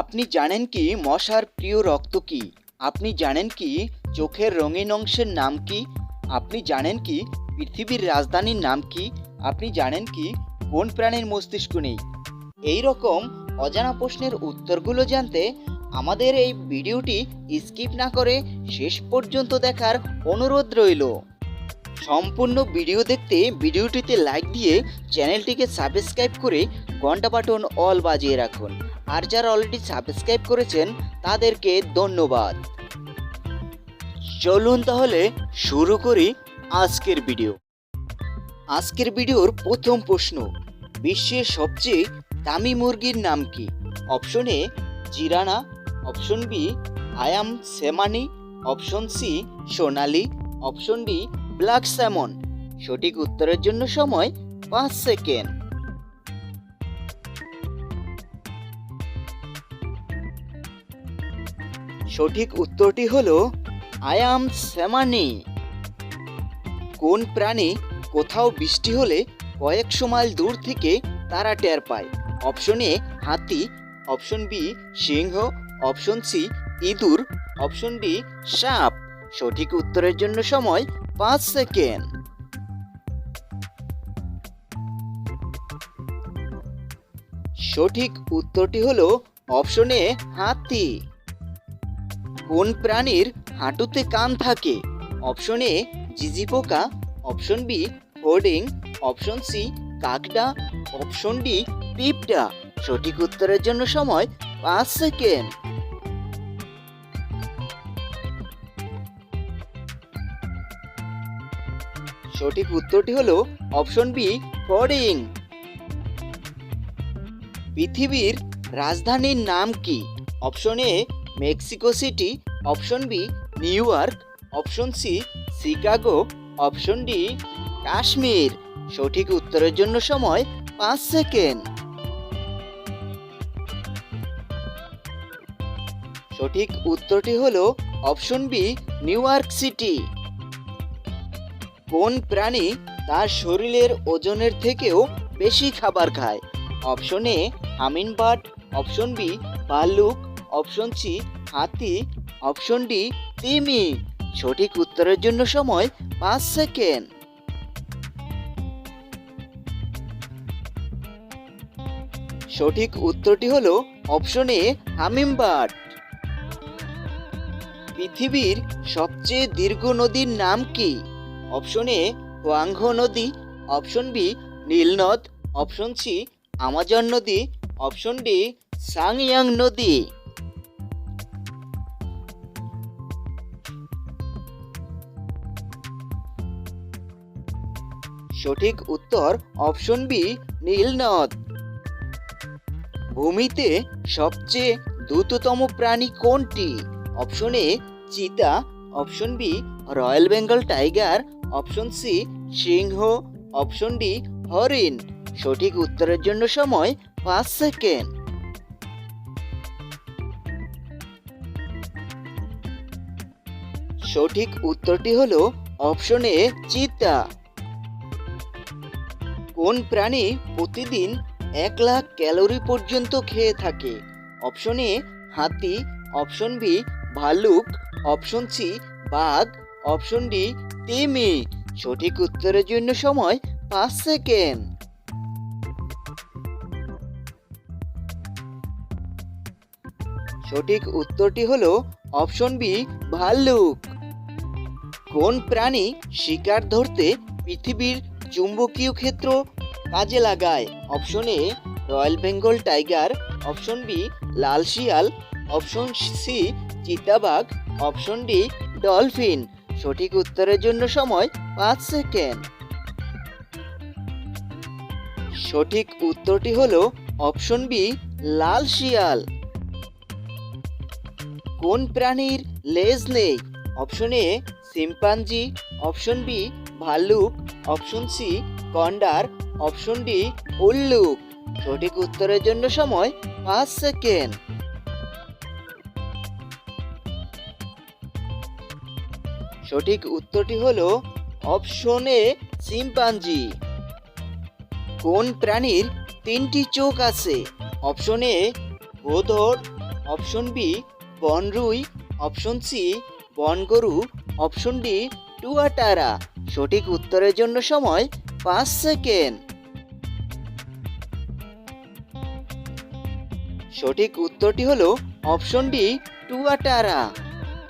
আপনি জানেন কি মশার প্রিয় রক্ত কি? আপনি জানেন কি চোখের রঙিন অংশের নাম কি? আপনি জানেন কি পৃথিবীর রাজধানীর নাম কি? আপনি জানেন কি কোন প্রাণীর মস্তিষ্ক নেই? এই রকম অজানা প্রশ্নের উত্তরগুলো জানতে আমাদের এই ভিডিওটি স্কিপ না করে শেষ পর্যন্ত দেখার অনুরোধ রইল। সম্পূর্ণ ভিডিও দেখতে ভিডিওটিতে লাইক দিয়ে চ্যানেলটিকে সাবস্ক্রাইব করে ঘণ্টা বাটন অল বাজিয়ে রাখুন। আর যারা অলরেডি সাবস্ক্রাইব করেছেন, তাদেরকে ধন্যবাদ। চলুন তাহলে শুরু করি আজকের ভিডিও আজকের ভিডিওর প্রথম প্রশ্ন, বিশ্বের সবচেয়ে দামি মুরগির নাম কি? Option A জিরানা option B Ayam Cemani option C Sonali option D black salmon. সঠিক উত্তরের জন্য সময় পাঁচ সেকেন্ড। সঠিক উত্তরটি হলো আয়াম স্যামানি কোন প্রাণী কোথাও বৃষ্টি হলে কয়েকশো মাইল দূর থেকে তারা টের পায়? অপশন এ, হাতি। অপশন বি, সিংহ। অপশন সি, ইঁদুর। অপশন ডি, সাপ। সঠিক উত্তরের জন্য সময় পাঁচ সেকেন্ড। সঠিক উত্তরটি হলো, অপশন এ, হাতি। কোন প্রাণীর হাঁটুতে কান থাকে? অপশন এ, জিজি পোকা, option B, hoarding, option C, কাকডা, option D পিপটা সঠিক উত্তরের জন্য সময় পাঁচ সেকেন্ড। সঠিক উত্তরটি হলো অপশন বি, হোর্ডিং। পৃথিবীর রাজধানীর নাম কি? Option A Mexico City, option B, New York, option C, Chicago, option D, Kashmir. সঠিক উত্তরের জন্য সময় পাঁচ সেকেন্ড। সঠিক উত্তরটি হলো option B, New York City. কোন প্রাণী তার শরীরের ওজনের থেকেও বেশি খাবার খায়? Option A hummingbird option B, ভাল্লুক অপশন সি, হাতি। অপশন ডি, তিমি। সঠিক উত্তরের জন্য সময় পাঁচ সেকেন্ড। সঠিক উত্তরটি হলো অপশন এ, হামিমবার্ড। পৃথিবীর সবচেয়ে দীর্ঘ নদীর নাম কি? অপশন এ, হোয়াংহ নদী। অপশন বি নীলনদ অপশন সি, আমাজন নদী। অপশন ডি, সাংয়াং নদী। সঠিক উত্তর অপশন বি, নীলনদ। ভূমিতে সবচেয়ে দ্রুততম প্রাণী কোনটি? অপশন এ, চিতা। Option B, royal Bengal tiger. Option C, সিংহ। অপশন ডি, হরিণ। সঠিক উত্তরের জন্য সময় পাঁচ সেকেন্ড। সঠিক উত্তরটি হলো অপশন এ, চিতা। কোন প্রাণী প্রতিদিন এক লাখ ক্যালোরি পর্যন্ত খেয়ে থাকে। অপশন এ, হাতি, অপশন বি, ভালুক, অপশন সি, বাঘ, অপশন ডি, তিমি। সঠিক উত্তরের জন্য সময় পাঁচ সেকেন্ড। সঠিক উত্তরটি হলো অপশন বি ভাল্লুক কোন প্রাণী শিকার ধরতে পৃথিবীর চুম্বকীয় ক্ষেত্র কাজে লাগায়। Option A royal Bengal tiger option B লাল শিয়াল অপশন সি চিতাবাঘ অপশন ডি ডলফিন সঠিক উত্তরের জন্য সময় পাঁচ সেকেন্ড সঠিক উত্তরটি হলো অপশন বি লাল শিয়াল। কোন প্রাণীর লেজ নেই? Option A chimpanzee option B ভাল্লুক। Option C condor option D উল্লুক সঠিক উত্তরের জন্য সময় পাঁচ সেকেন্ড। সঠিক উত্তরটি হল অপশন এ সিম্পাঞ্জি কোন প্রাণীর তিনটি চোখ আছে? অপশন এ গোধর অপশন বি বনরুই। Option C বনগরু। Option D tuatara. সঠিক উত্তরের জন্য সময় পাঁচ সেকেন্ড। সঠিক উত্তরটি হলো অপশন ডি টুয়াটারা।